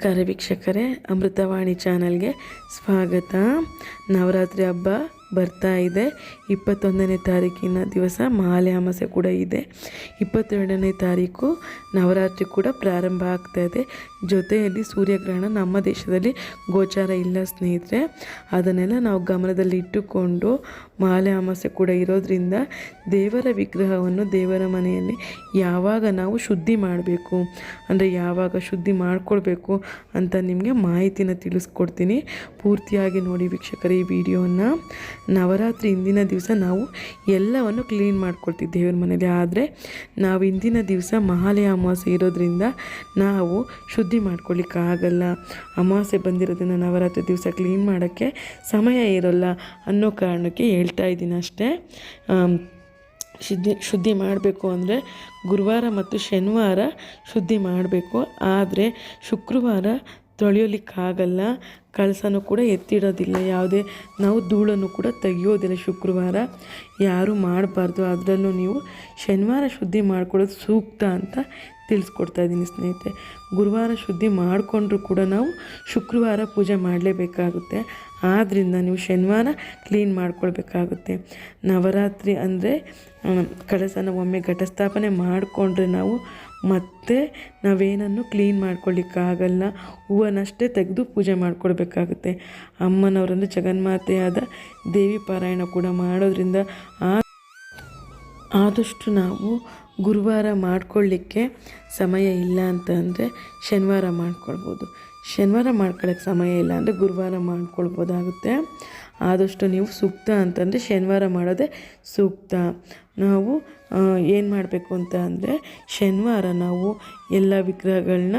ನಮಸ್ಕಾರ ವೀಕ್ಷಕರೇ ಅಮೃತವಾಣಿ ಚಾನಲ್ಗೆ ಸ್ವಾಗತ. ನವರಾತ್ರಿ ಹಬ್ಬ ಬರ್ತಾ ಇದೆ. ಇಪ್ಪತ್ತೊಂದನೇ ತಾರೀಕಿನ ದಿವಸ ಮಹಾಲಯ ಅಮಾಸೆ ಕೂಡ ಇದೆ. ಇಪ್ಪತ್ತೆರಡನೇ ತಾರೀಕು ನವರಾತ್ರಿ ಕೂಡ ಪ್ರಾರಂಭ ಆಗ್ತಾ ಇದೆ. ಜೊತೆಯಲ್ಲಿ ಸೂರ್ಯಗ್ರಹಣ ನಮ್ಮ ದೇಶದಲ್ಲಿ ಗೋಚಾರ ಇಲ್ಲ ಸ್ನೇಹಿತರೆ. ಅದನ್ನೆಲ್ಲ ನಾವು ಗಮನದಲ್ಲಿ ಇಟ್ಟುಕೊಂಡು ಮಹಾಲಯ ಅಮಾಸೆ ಕೂಡ ಇರೋದ್ರಿಂದ ದೇವರ ವಿಗ್ರಹವನ್ನು ದೇವರ ಮನೆಯಲ್ಲಿ ಯಾವಾಗ ನಾವು ಶುದ್ಧಿ ಮಾಡಬೇಕು, ಅಂದರೆ ಯಾವಾಗ ಶುದ್ಧಿ ಮಾಡಿಕೊಳ್ಬೇಕು ಅಂತ ನಿಮಗೆ ಮಾಹಿತಿನ ತಿಳಿಸ್ಕೊಡ್ತೀನಿ. ಪೂರ್ತಿಯಾಗಿ ನೋಡಿ ವೀಕ್ಷಕರ ಈ ವಿಡಿಯೋನ. ನವರಾತ್ರಿ ಹಿಂದಿನ ದಿವಸ ನಾವು ಎಲ್ಲವನ್ನು ಕ್ಲೀನ್ ಮಾಡ್ಕೊಳ್ತೀವಿ ದೇವ್ರ ಮನೇಲಿ. ಆದರೆ ನಾವು ಇಂದಿನ ದಿವಸ ಮಹಾಲಯ ಅಮಾವಾಸ್ಯೆ ಇರೋದ್ರಿಂದ ನಾವು ಶುದ್ಧಿ ಮಾಡ್ಕೊಳ್ಳಿಕ್ಕಾಗಲ್ಲ ಅಮಾವಾಸ್ಯೆ ಬಂದಿರೋದನ್ನು ನವರಾತ್ರಿ ದಿವಸ ಕ್ಲೀನ್ ಮಾಡೋಕ್ಕೆ ಸಮಯ ಇರೋಲ್ಲ ಅನ್ನೋ ಕಾರಣಕ್ಕೆ ಹೇಳ್ತಾ ಇದ್ದೀನಿ ಅಷ್ಟೇ. ಶುದ್ಧಿ ಶುದ್ಧಿ ಮಾಡಬೇಕು ಅಂದರೆ ಗುರುವಾರ ಮತ್ತು ಶನಿವಾರ ಶುದ್ಧಿ ಮಾಡಬೇಕು. ಆದರೆ ಶುಕ್ರವಾರ ತೊಳೆಯೋಲಿಕ್ಕಾಗಲ್ಲ ಕಳಸನೂ ಕೂಡ ಎತ್ತಿಡೋದಿಲ್ಲ. ಯಾವುದೇ, ನಾವು ಧೂಳನ್ನು ಕೂಡ ತೆಗಿಯೋದಿಲ್ಲ ಶುಕ್ರವಾರ. ಯಾರೂ ಮಾಡಬಾರ್ದು. ಅದರಲ್ಲೂ ನೀವು ಶನಿವಾರ ಶುದ್ಧಿ ಮಾಡ್ಕೊಳ್ಳೋದು ಸೂಕ್ತ ಅಂತ ತಿಳಿಸ್ಕೊಡ್ತಾ ಇದ್ದೀನಿ ಸ್ನೇಹಿತರೆ. ಗುರುವಾರ ಶುದ್ಧಿ ಮಾಡಿಕೊಂಡ್ರೂ ಕೂಡ ನಾವು ಶುಕ್ರವಾರ ಪೂಜೆ ಮಾಡಲೇಬೇಕಾಗುತ್ತೆ. ಆದ್ದರಿಂದ ನೀವು ಶನಿವಾರ ಕ್ಲೀನ್ ಮಾಡ್ಕೊಳ್ಬೇಕಾಗುತ್ತೆ. ನವರಾತ್ರಿ ಅಂದರೆ ಕಳಸನ ಒಮ್ಮೆ ಘಟಸ್ಥಾಪನೆ ಮಾಡಿಕೊಂಡ್ರೆ ನಾವು ಮತ್ತೆ ನಾವೇನನ್ನು ಕ್ಲೀನ್ ಮಾಡ್ಕೊಳ್ಳಿಕ್ಕಾಗಲ್ಲ ಹೂವನ್ನಷ್ಟೇ ತೆಗೆದು ಪೂಜೆ ಮಾಡ್ಕೊಳ್ಬೇಕಾಗುತ್ತೆ. ಅಮ್ಮನವರಂದ್ರೆ ಜಗನ್ಮಾತೆಯಾದ ದೇವಿ ಪಾರಾಯಣ ಕೂಡ ಮಾಡೋದ್ರಿಂದ ಆದಷ್ಟು ನಾವು ಗುರುವಾರ ಮಾಡ್ಕೊಳ್ಳಿಕ್ಕೆ ಸಮಯ ಇಲ್ಲ ಅಂತಂದರೆ ಶನಿವಾರ ಮಾಡ್ಕೊಳ್ಬೋದು. ಶನಿವಾರ ಮಾಡ್ಕೊಳ್ಳೋಕ್ಕೆ ಸಮಯ ಇಲ್ಲ ಅಂದರೆ ಗುರುವಾರ ಮಾಡ್ಕೊಳ್ಬೋದಾಗುತ್ತೆ. ಆದಷ್ಟು ನೀವು ಸೂಕ್ತ ಅಂತಂದರೆ ಶನಿವಾರ ಮಾಡೋದೇ ಸೂಕ್ತ. ನಾವು ಏನು ಮಾಡಬೇಕು ಅಂತ ಅಂದರೆ ಶನಿವಾರ ನಾವು ಎಲ್ಲ ವಿಗ್ರಹಗಳನ್ನ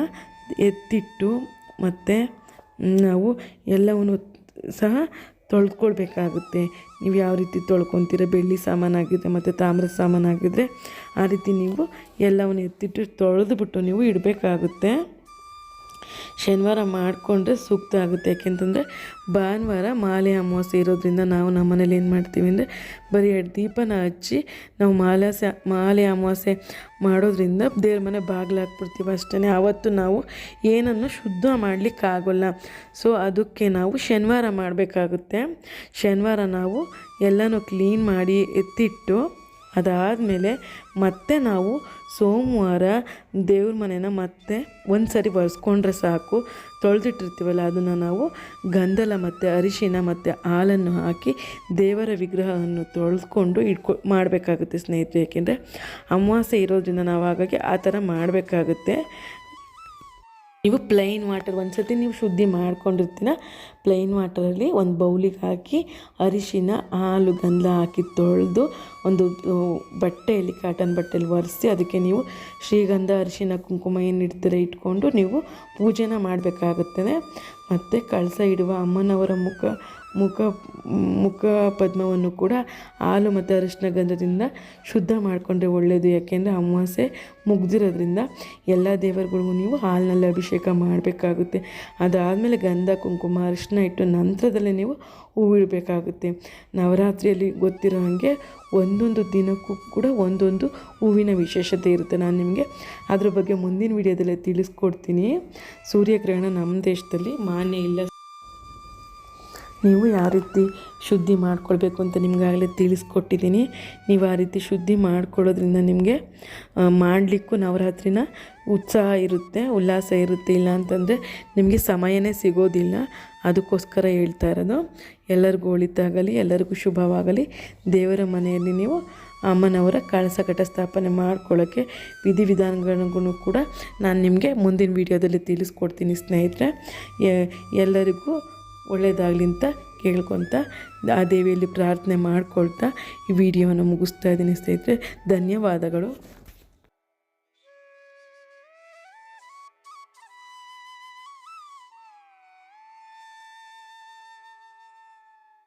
ಎತ್ತಿಟ್ಟು ಮತ್ತು ನಾವು ಎಲ್ಲವನ್ನು ಸಹ ತೊಳ್ಕೊಳ್ಬೇಕಾಗುತ್ತೆ. ನೀವು ಯಾವ ರೀತಿ ತೊಳ್ಕೊತೀರ? ಬೆಳ್ಳಿ ಸಾಮಾನಾಗಿದ್ದರೆ ಮತ್ತು ತಾಮ್ರದ ಸಾಮಾನಾಗಿದ್ದರೆ ಆ ರೀತಿ ನೀವು ಎಲ್ಲವನ್ನು ಎತ್ತಿಟ್ಟು ತೊಳೆದುಬಿಟ್ಟು ನೀವು ಇಡಬೇಕಾಗುತ್ತೆ. ಶನಿವಾರ ಮಾಡಿಕೊಂಡ್ರೆ ಸೂಕ್ತ ಆಗುತ್ತೆ. ಯಾಕೆಂತಂದರೆ ಭಾನುವಾರ ಮಾಲೆ ಅಮಾವಾಸ್ಯೆ ಇರೋದ್ರಿಂದ ನಾವು ನಮ್ಮ ಮನೇಲಿ ಏನು ಮಾಡ್ತೀವಿ ಅಂದರೆ ಬರೀ ಎರಡು ದೀಪನ ಹಚ್ಚಿ ನಾವು ಮಾಲಾಸೆ ಮಾಲೆ ಅಮಾವಾಸ್ಯೆ ಮಾಡೋದ್ರಿಂದ ದೇವ್ರ ಮನೆ ಬಾಗಿಲು ಹಾಕ್ಬಿಡ್ತೀವಿ ಅಷ್ಟೇ ಆವತ್ತು ನಾವು ಏನನ್ನು ಶುದ್ಧ ಮಾಡಲಿಕ್ಕಾಗೋಲ್ಲ. ಸೊ ಅದಕ್ಕೆ ನಾವು ಶನಿವಾರ ಮಾಡಬೇಕಾಗುತ್ತೆ. ಶನಿವಾರ ನಾವು ಎಲ್ಲನೂ ಕ್ಲೀನ್ ಮಾಡಿ ಎತ್ತಿಟ್ಟು ಅದಾದಮೇಲೆ ಮತ್ತೆ ನಾವು ಸೋಮವಾರ ದೇವ್ರ ಮನೆನ ಮತ್ತೆ ಒಂದು ಸರಿ ಒರೆಸ್ಕೊಂಡ್ರೆ ಸಾಕು. ತೊಳೆದಿಟ್ಟಿರ್ತೀವಲ್ಲ, ಅದನ್ನು ನಾವು ಗಂಧಲ ಮತ್ತು ಅರಿಶಿನ ಮತ್ತು ಹಾಲನ್ನು ಹಾಕಿ ದೇವರ ವಿಗ್ರಹವನ್ನು ತೊಳೆದುಕೊಂಡು ಇಟ್ಕೊ ಮಾಡಬೇಕಾಗುತ್ತೆ ಸ್ನೇಹಿತರೆ. ಏಕೆಂದರೆ ಅಮಾವಾಸ್ಯೆ ಇರೋದ್ರಿಂದ ನಾವು ಹಾಗಾಗಿ ಆ ಥರ ಮಾಡಬೇಕಾಗುತ್ತೆ. ನೀವು ಪ್ಲೈನ್ ವಾಟರ್ ಒಂದು ಸತಿ ನೀವು ಶುದ್ಧಿ ಮಾಡ್ಕೊಂಡಿರ್ತೀನ ಪ್ಲೈನ್ ವಾಟರಲ್ಲಿ ಒಂದು ಬೌಲಿಗೆ ಹಾಕಿ ಅರಿಶಿನ, ಹಾಲು, ಗಂಧ ಹಾಕಿ ತೊಳೆದು ಒಂದು ಬಟ್ಟೆಯಲ್ಲಿ ಕಾಟನ್ ಬಟ್ಟೆಯಲ್ಲಿ ಒರೆಸಿ ಅದಕ್ಕೆ ನೀವು ಶ್ರೀಗಂಧ, ಅರಿಶಿನ, ಕುಂಕುಮ ಏನು ಇಡ್ತೀರ ಇಟ್ಕೊಂಡು ನೀವು ಪೂಜೆನ ಮಾಡಬೇಕಾಗುತ್ತದೆ ಮತ್ತು ಕಳಸ ಇಡುವ ಅಮ್ಮನವರ ಮುಖ ಮುಖ ಮುಖ ಪದ್ಮವನ್ನು ಕೂಡ ಹಾಲು ಮತ್ತು ಅರಿಶಿನ ಗಂಧದಿಂದ ಶುದ್ಧ ಮಾಡಿಕೊಂಡ್ರೆ ಒಳ್ಳೆಯದು ಯಾಕೆಂದರೆ ಅಮಾವಾಸ್ಯೆ ಮುಗ್ದಿರೋದ್ರಿಂದ ಎಲ್ಲ ದೇವರುಗಳಿಗೂ ನೀವು ಹಾಲಿನಲ್ಲಿ ಅಭಿಷೇಕ ಮಾಡಬೇಕಾಗುತ್ತೆ. ಅದಾದಮೇಲೆ ಗಂಧ, ಕುಂಕುಮ, ಅರಿಶಿನ ಇಟ್ಟು ನಂತರದಲ್ಲೇ ನೀವು ಹೂವಿಡಬೇಕಾಗುತ್ತೆ ನವರಾತ್ರಿಯಲ್ಲಿ ಗೊತ್ತಿರೋ ಹಾಗೆ ಒಂದೊಂದು ದಿನಕ್ಕೂ ಕೂಡ ಒಂದೊಂದು ಹೂವಿನ ವಿಶೇಷತೆ ಇರುತ್ತೆ. ನಾನು ನಿಮಗೆ ಅದ್ರ ಬಗ್ಗೆ ಮುಂದಿನ ವಿಡಿಯೋದಲ್ಲೇ ತಿಳಿಸ್ಕೊಡ್ತೀನಿ. ಸೂರ್ಯಗ್ರಹಣ ನಮ್ಮ ದೇಶದಲ್ಲಿ ಮಾನ್ಯ ಇಲ್ಲ. ನೀವು ಯಾವ ರೀತಿ ಶುದ್ಧಿ ಮಾಡ್ಕೊಳ್ಬೇಕು ಅಂತ ನಿಮಗಾಗಲೇ ತಿಳಿಸ್ಕೊಟ್ಟಿದ್ದೀನಿ. ನೀವು ಆ ರೀತಿ ಶುದ್ಧಿ ಮಾಡ್ಕೊಳ್ಳೋದ್ರಿಂದ ನಿಮಗೆ ಮಾಡಲಿಕ್ಕೂ ನವರಾತ್ರಿನ ಉತ್ಸಾಹ ಇರುತ್ತೆ, ಉಲ್ಲಾಸ ಇರುತ್ತೆ. ಇಲ್ಲ ಅಂತಂದರೆ ನಿಮಗೆ ಸಮಯನೇ ಸಿಗೋದಿಲ್ಲ. ಅದಕ್ಕೋಸ್ಕರ ಹೇಳ್ತಾ ಇರೋದು, ಎಲ್ಲರಿಗೂ ಒಳಿತಾಗಲಿ, ಎಲ್ಲರಿಗೂ ಶುಭವಾಗಲಿ. ದೇವರ ಮನೆಯಲ್ಲಿ ನೀವು ಅಮ್ಮನವರ ಕಳಸ ಘಟ ಸ್ಥಾಪನೆ ಮಾಡ್ಕೊಳ್ಳೋಕ್ಕೆ ವಿಧಿವಿಧಾನಗಳನ್ನು ಕೂಡ ನಾನು ನಿಮಗೆ ಮುಂದಿನ ವಿಡಿಯೋದಲ್ಲಿ ತಿಳಿಸ್ಕೊಡ್ತೀನಿ ಸ್ನೇಹಿತರೆ. ಎಲ್ಲರಿಗೂ ಒಳ್ಳೆಯದಾಗಲಿ ಅಂತ ಕೇಳ್ಕೊತ ಆ ದೇವಿಯಲ್ಲಿ ಪ್ರಾರ್ಥನೆ ಮಾಡ್ಕೊಳ್ತಾ ಈ ವಿಡಿಯೋವನ್ನು ಮುಗಿಸ್ತಾ ಇದ್ದೀನಿ ಸ್ನೇಹಿತರೆ. ಧನ್ಯವಾದಗಳು.